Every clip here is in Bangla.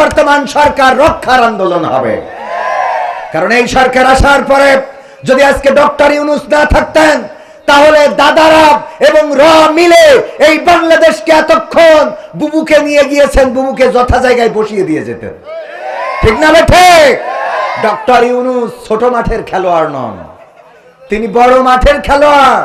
বর্তমান সরকার রক্ষার আন্দোলন হবে। কারণ এই সরকার আসার পরে যদি আজকে ডক্টর ইউনুস না থাকতেন, তাহলে দাদারা এবং র মিলে এই বাংলাদেশকে এতক্ষণ বুবুকে নিয়ে গিয়েছেন, বুবুকে যথা জায়গায় বসিয়ে দিয়ে যেতেন। ঠিক না ঠিক? ডক্টর ইউনুস ছোট মাঠের খেলোয়াড় নন। তিনি বড় মাঠের খেলোয়াড়।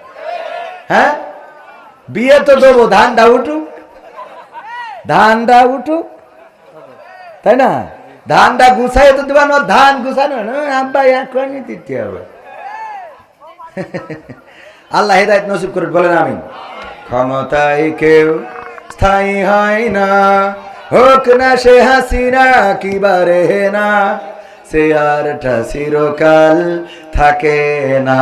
হ্যাঁ? বিয়ে তো দেবো ধানটা উঠুক। ধানটা উঠুক। তাই না? ধানটা গুছাই তো দেবা না ধান গুছানো। আব্বা এখনই দিতে হবে। আল্লাহ হেদায়ত নসিব করে বলেন আমি ক্ষমতায় কেউ স্থায়ী হয় না। হোক না সে হাসিনা কিবারে না। সে আরটা চিরকাল থাকে না।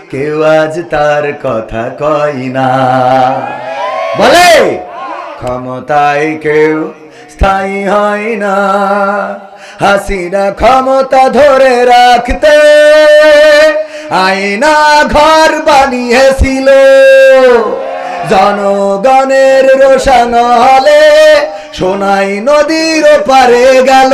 কেউ আজ তার কথা কয় না। বলে? ক্ষমতায় কেউ স্থায়ী হয় না। হাসিনা ক্ষমতা ধরে রাখতে আয়না ঘর বানিয়েছিল। জনগণের রোশন হলে সোনাই নদীর পারে গেল।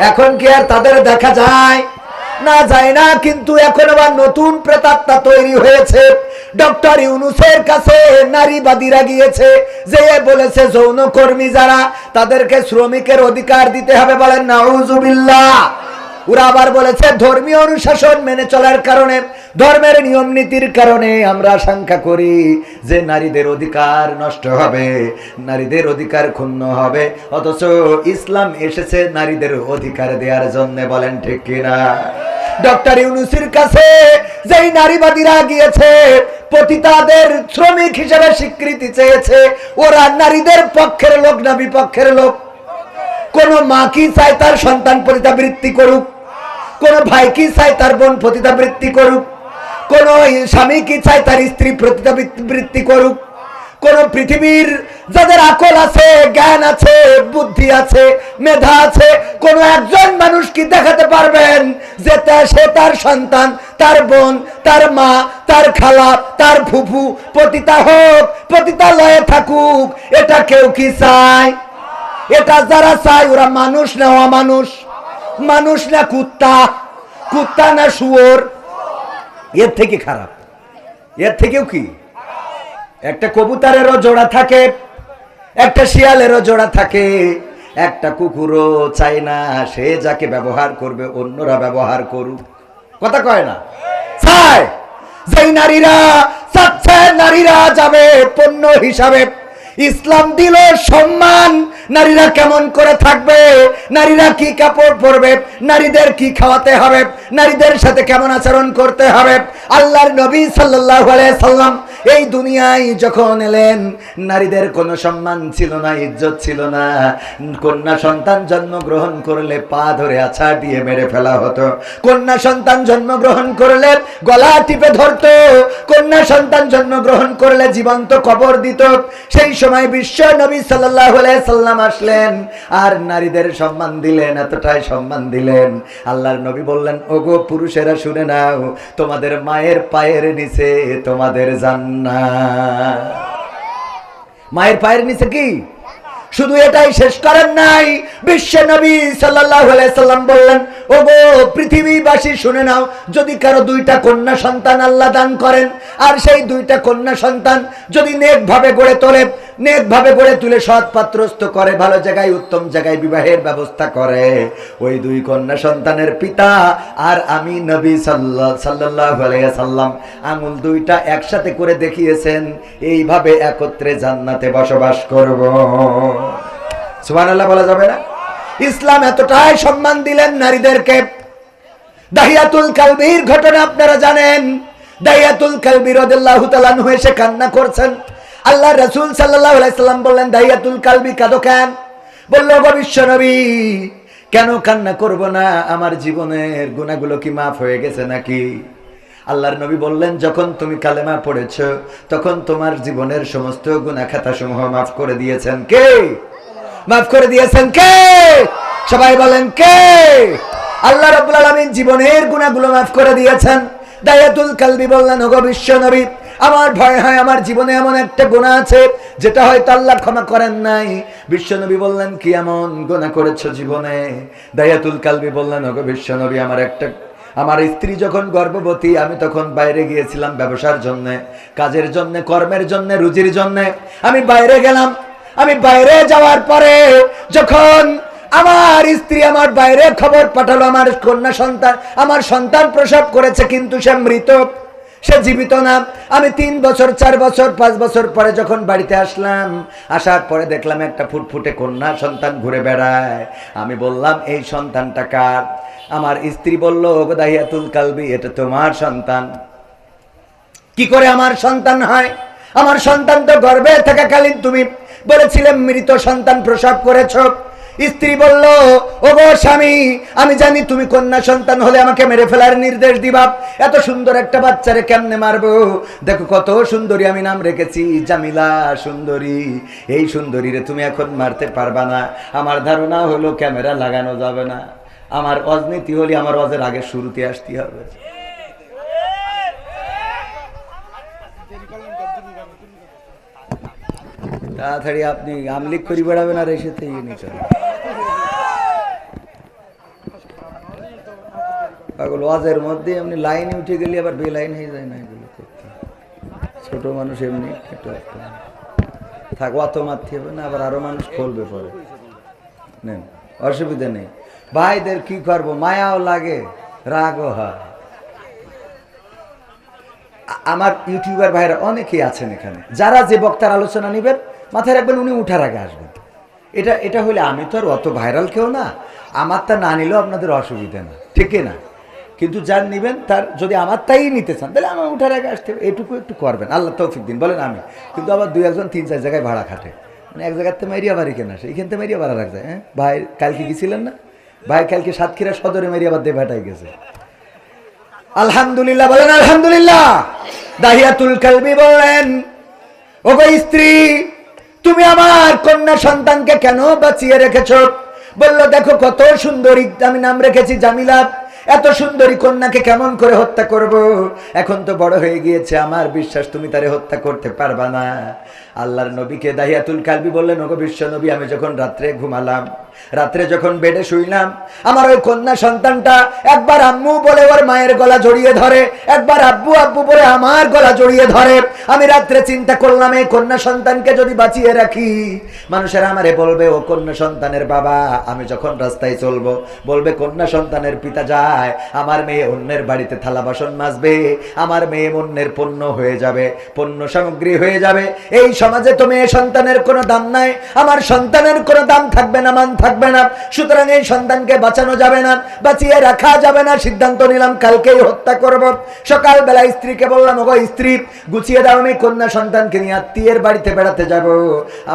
এখন কি আর তাদের দেখা যায়? না যায় না, কিন্তু এখন আবার নতুন প্রেতাত্মা তৈরি হয়েছে। ডক্টর ইউনুসের কাছে নারীবাদীরা গিয়েছে, যে বলেছে যৌনকর্মী যারা, তাদেরকে শ্রমিকের অধিকার দিতে হবে বলেন, নাউজুবিল্লাহ। ওরা আবার বলেছে, ধর্মীয় অনুশাসন মেনে চলার কারণে ধর্মের নিয়ম নীতির কারণে আমরা আশঙ্কা করি যে নারীদের অধিকার নষ্ট হবে, নারীদের অধিকার ক্ষুণ্ণ হবে। অথচ ইসলাম এসেছে নারীদের অধিকার দেওয়ার জন্য, বলেন ঠিক কিনা? ডক্টর ইউনুসির কাছে যেই নারীবাদীরা গিয়েছে, পতিতাদের শ্রমিক হিসেবে স্বীকৃতি চেয়েছে, ওরা নারীদের পক্ষের লোক না বিপক্ষের লোক? কোন মা কি চায় তার সন্তান পতিতাবৃত্তি করুক? কোন ভাই কি চায় তার বোন পতিতাবৃত্তি করুক? কোন স্বামী কি চায় তার স্ত্রী পতিতাবৃত্তি করুক। কোন পৃথিবীর যাদের আকল আছে, জ্ঞান আছে, বুদ্ধি আছে, মেধা আছে, কোন একজন মানুষ কি দেখাতে পারবেন যে সে তার সন্তান, তার বোন, তার মা, তার খালা, তার ফুফু, পতিতা হোক পতিতালয়ে থাকুক, এটা কেউ কি চায়? এটা যারা চায়, ওরা মানুষ না অমানুষ? মানুষ না কুত্তা? কুত্তা না শুয়োর? এর থেকে খারাপ। এর থেকেও কি? একটা কবুতরেরও জোড়া থাকে, একটা শিয়ালেরও জোড়া থাকে, একটা কুকুরও চায় না, সে যাকে ব্যবহার করবে, অন্যরা ব্যবহার করুক। কথা কয় না? চায়। যেই নারীরা চাচ্ছে, নারীরা যাবে পণ্য হিসাবে। ইসলাম দিল সম্মান নারীরা কেমন করে থাকবে? নারীরা কি কাপড় পরবে? নারীদের কি খাওয়াতে হবে? নারীদের সাথে কেমন আচরণ করতে হবে? আল্লাহর নবী সাল্লাহ সাল্লাম এই দুনিয়ায় যখন এলেন, নারীদের কোনো সম্মান ছিল না, ইজ্জত ছিল না। কন্যা সন্তান জন্মগ্রহণ করলে পা ধরে আছাড় দিয়ে মেরে ফেলা হতো। কন্যা সন্তান জন্মগ্রহণ করলে গলা টিপে ধরতো। কন্যা সন্তান জন্মগ্রহণ করলে জীবন্ত কবর দিত। সেই সময় বিশ্ব নবী সাল্লাহ সাল্লাম আসলেন, আর নারীদের সম্মান দিলেন, এতটাই সম্মান দিলেন। আল্লাহর নবী বললেন, ওগো পুরুষেরা, শুনে নাও, তোমাদের মায়ের পায়ের নিচে তোমাদের জান্নাত। মায়ের পায়ের নিচে কি? শুধু এটাই শেষ করেন নাই। বিশ্ব নবী সাল্লাম বললেন, ওগো, পৃথিবীবাসী, শুনে নাও, যদি কারও দুইটা কন্যা সন্তান আল্লাহ দান করেন, আর সেই দুইটা কন্যা সন্তান যদি নেক ভাবে গড়ে তোলে নেক ভাবে গড়ে তুলে সৎ পাত্রস্থ করে, ভালো জায়গায়, উত্তম জায়গায় বিবাহের ব্যবস্থা করে, ওই দুই কন্যা সন্তানের পিতা আর আমি নবী সাল্লাহ আলাইহি সাল্লাম আঙুল দুইটা একসাথে করে দেখিয়েছেন, এইভাবে একত্রে জান্নাতে বসবাস করব। সুবহানাল্লাহ বলা যাবে না? ইসলাম এতটাই সম্মান দিলেন নারীদেরকে। দাহিয়াতুল কালবির ঘটনা আপনারা জানেন। দাহিয়াতুল কালবি রাদিয়াল্লাহু তাআলা আনহু এসে কান্না করছেন। আল্লাহ রাসূল সাল্লাল্লাহু আলাইহি সাল্লাম বললেন, দাহিয়াতুল কালবি কাঁদো কেন? বলল, গো বিশ্বনবী কেন কান্না করব না? আমার জীবনের গুনাহগুলো কি মাফ হয়ে গেছে নাকি? আল্লাহর নবী বললেন, যখন তুমি কালেমা পড়েছ, তখন তোমার জীবনের সমস্ত গুনাহ খাতা সমূহ মাফ করে দিয়েছেন কে? মাফ করে দিয়েছেন কে? সবাই বলেন কে? আল্লাহ রাব্বুল আলামিন জীবনের গুনাহগুলো মাফ করে দিয়েছেন। দায়াতুল কালবি বললেন, ওগো বিশ্ব নবী, আমার ভয় হয়, আমার জীবনে এমন একটা গুনাহ আছে, যেটা হয়তো আল্লাহ ক্ষমা করেন নাই। বিশ্বনবী বললেন, কি এমন গুনাহ করেছ জীবনে? দায়াতুল কালবি বললেন, ওগো বিশ্বনবী আমার একটা, আমার স্ত্রী যখন গর্ভবতী, আমি তখন বাইরে গিয়েছিলাম ব্যবসার জন্য, কাজের জন্য, কর্মের জন্য, রুজির জন্য। আমি বাইরে গেলাম আমি বাইরে যাওয়ার পরে যখন আমার স্ত্রী আমার বাইরে খবর পাঠালো, আমার কন্যা সন্তান, আমার সন্তান প্রসব করেছে, কিন্তু সে মৃত, সে জীবিত না। আমি তিন বছর, চার বছর, পাঁচ বছর পরে যখন বাড়িতে আসলাম, আসার পরে দেখলাম একটা ফুটফুটে কন্যা সন্তান ঘুরে বেড়ায়। আমি বললাম, এই সন্তানটা কার? আমার স্ত্রী বলল দাহিয়াতুল কালবি, এটা তোমার সন্তান। কি করে আমার সন্তান হয়? আমার সন্তান তো গর্বে থাকাকালীন তুমি বলেছিলে মৃত সন্তান প্রসব করেছ। স্ত্রী বলল ও গো স্বামী, আমি জানি তুমি কন্যা সন্তান হলে আমাকে মেরে ফেলার নির্দেশ দিবা। এত সুন্দর একটা বাচ্চারে কেমনে মারবো? দেখো কত সুন্দরী আমি নাম রেখেছি, জামিলা সুন্দরী। এই সুন্দরী রে তুমি এখন মারতে পারবা না। আমার ধারণা হলো, ক্যামেরা লাগানো যাবে না। আমার অজনীতি হলে আমার অজের আগে শুরুতে আসতে হবে। তাড়াতাড়ি আপনি আমলিক করি বেড়াবেন আর এসেতে ইয়ে নিতে পাগল, ওয়াজের মধ্যে এমনি লাইনে উঠে গেলে আবার বে লাইন হয়ে যায় না এগুলো করতে। ছোট মানুষ এমনি একটু। থাক, অত হবে না, আবার আরও মানুষ খুলবে পরে। নেন, অসুবিধা নেই। ভাইদের কি করব? মায়াও লাগে, রাগও হয়। আমার ইউটিউবার ভাইরা অনেকেই আছেন এখানে। যারা যে বক্তার আলোচনা নেবেন মাথায় রাখবেন, উনি উঠার আগে আসবেন। এটা এটা হলে আমি তো আর অত ভাইরাল কেউ না। আমারটা না নিলেও আপনাদের অসুবিধা না ঠিকই না? কিন্তু যার নেবেন, তার যদি আমার তাই নিতে চান, তাহলে আমার উঠার আগে আসতে হবে, এটুকু একটু করবেন। আল্লাহ তৌফিক দিন, বলেন আমি কিন্তু আবার দুই একজন, তিন চার জায়গায় ভাড়া খাটে। মানে এক জায়গাতে মেরিয়া বাড়ি কেনা আসে এখান থেকে মেরিয়া ভাড়া রাখছে হ্যাঁ? ভাই, কালকে গেছিলেন না? ভাই, কালকে সাতক্ষীরা সদরে মেরিয়া বাদ দিয়ে ভেটাই গেছে। আলহামদুলিল্লাহ, বলেন আলহামদুলিল্লাহ। দাহিয়াতুল কালবি বলেন, ওগো স্ত্রী তুমি আমার কন্যা সন্তানকে কেন বাঁচিয়ে রেখেছ? বলল, দেখো কত সুন্দরী, আমি নাম রেখেছি জামিলা। এত সুন্দরী কন্যাকে কেমন করে হত্যা করব? এখন তো বড় হয়ে গিয়েছে, আমার বিশ্বাস তুমি তারে হত্যা করতে পারবা না। আল্লাহর নবীকে দাহিয়াতুল কালবি বললেন, ওগো বিশ্ব নবী, আমি যখন রাত্রে ঘুমালাম রাত্রে যখন বেডে শুইলাম, আমার ওই কন্যা সন্তানটা একবার আম্মু বলে ওর মায়ের গলা জড়িয়ে ধরে, একবার আব্বু আব্বু বলে আমার গলা জড়িয়ে ধরে। আমি রাত্রে চিন্তা করলাম, এই কন্যা সন্তানকে যদি বাঁচিয়ে রাখি? মানুষের আমারে বলবে, ও কন্যা সন্তানের বাবা। আমি যখন রাস্তায় চলবো, বলবে, কন্যা সন্তানের পিতা যায়, আমার মেয়ে অন্যের বাড়িতে থালা বাসন মাজবে, আমার মেয়ে অন্যের পণ্য হয়ে যাবে, পণ্য সামগ্রী হয়ে যাবে। এই সমাজে তো মেয়ে সন্তানের কোনো দাম নাই, আমার সন্তানের কোনো দাম থাকবে না, মান থাকবে থাকবে না। সুতরাং এই সন্তানকে বাঁচানো যাবে না, বাঁচিয়ে রাখা যাবে না। সিদ্ধান্ত নিলাম, কালকেই হত্যা করব। সকালবেলা স্ত্রীকে বললাম, ওগো স্ত্রী, গুছিয়ে দাও, আমি কন্যা সন্তানকে নিয়ে আত্মীয়ের বাড়িতে বেড়াতে যাব।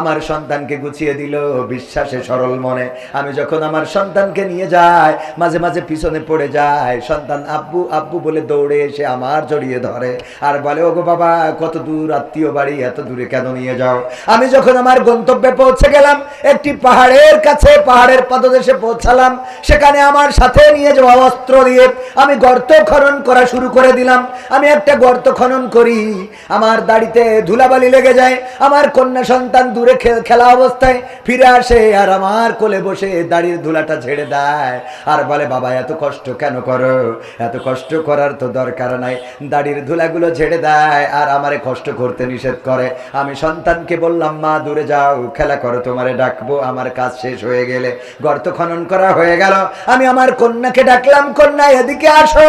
আমার সন্তানকে গুছিয়ে দিল বিশ্বাসে সরল মনে। আমি যখন আমার সন্তানকে নিয়ে যাই, মাঝে মাঝে পিছনে পড়ে যায় সন্তান আব্বু আব্বু বলে দৌড়ে এসে আমার জড়িয়ে ধরে। আর বলে, ওগো বাবা, কত দূর আত্মীয় বাড়ি, এত দূরে কেন নিয়ে যাও? আমি যখন আমার গন্তব্যে পৌঁছে গেলাম, একটি পাহাড়ের কাছে পাহাড়ের পদদেশে পৌঁছালাম। সেখানে আমার সাথে নিয়ে যাওয়া অস্ত্র দিয়ে আমি গর্ত খনন করা শুরু করে দিলাম। আমি একটা গর্ত খনন করি। আমার দাড়িতে ধুলাবালি লেগে যায়। আমার কন্যা সন্তান দূরে খেলা অবস্থায় ফিরে আসে আর আমার কোলে বসে দাড়ির ধুলাটা ঝেড়ে দেয়। আর বলে, বাবা, এত কষ্ট কেন করো? এত কষ্ট করার তো দরকার নাই। দাড়ির ধুলাগুলো ঝেড়ে দেয় আর আমারে কষ্ট করতে নিষেধ করে। আমি সন্তানকে বললাম, মা, দূরে যাও। খেলা করো, তোমারে ডাকবো। আমার কাজ শেষ হয়ে গেলে গর্ত খনন করা হয়ে গেল। আমি আমার কন্যাকে ডাকলাম, কন্যা, এদিকে আসো।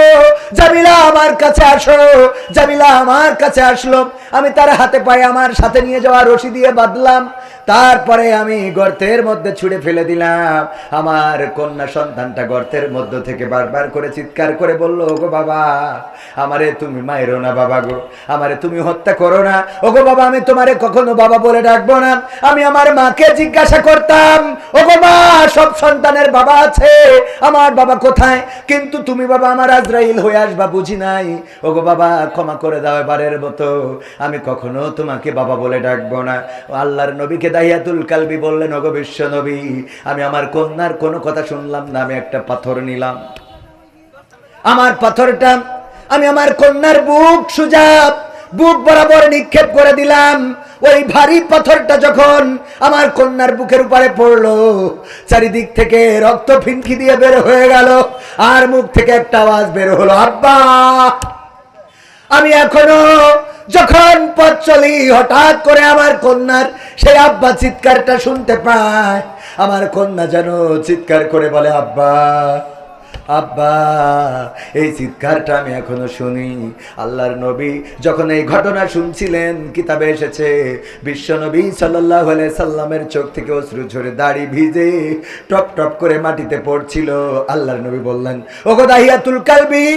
জামিলা আমার কাছে আসো। জামিলা আমার কাছে আসলো। আমি তার হাতে পায়ে আমার সাথে নিয়ে যাওয়া রশি দিয়ে বাঁধলাম। তারপরে আমি গর্তের মধ্যে ছুড়ে ফেলে দিলাম। আমার কন্যা সন্তানটা গর্তের মধ্য থেকে বারবার করে চিৎকার করে বলল, ওগো বাবা, আমারে তুমি মায়েরো না বাবা গো, আমারে তুমি হত্যা করো না। ওগো বাবা, আমি তোমারে কখনো বাবা বলে ডাকবো না। আমি আমার মাকে জিজ্ঞাসা করতাম, ওগো মা, সব সন্তানের বাবা আছে, আমার বাবা কোথায়? কিন্তু তুমি বাবা আমার আজরাইল হয়ে আসবা বুঝি নাই। ওগো বাবা, ক্ষমা করে দাও এবারের মতো। আমি কখনো তোমাকে বাবা বলে ডাকবো না। আল্লাহর নবীকে দাহিয়াতুল কালবি বললেন, ওগো বিশ্ব নবী, আমি আমার কন্যার কোনো কথা শুনলাম না, আমি একটা পাথর নিলাম। আমার পাথরটা, আমি আমার কন্যার বুক সুজাব বুক বরাবর নিক্ষেপ করে দিলাম। ওই ভারী পাথরটা যখন আমার কন্যার বুকের উপরে পড়ল, চারিদিক থেকে রক্ত ফিনকি দিয়ে বের হয়ে গেল, আর মুখ থেকে একটা আওয়াজ বের হলো, আব্বা আমি এখনও যখন পথ চলি, হঠাৎ করে আমার কন্যার সেই আব্বা চিৎকারটা শুনতে পায়। আমার কন্যা যেন চিৎকার করে বলে, আব্বা আব্বা, এই চিৎকারটা আমি এখনও শুনি। আল্লাহর নবী যখন এই ঘটনা শুনছিলেন, কিতাবে এসেছে, বিশ্ব নবী সাল্লাহ সাল্লামের চোখ থেকে অশ্রু ঝরে দাড়ি ভিজে টপ টপ করে মাটিতে পড়ছিল। আল্লাহর নবী বললেন, ওগো দাহিয়াতুল কালবি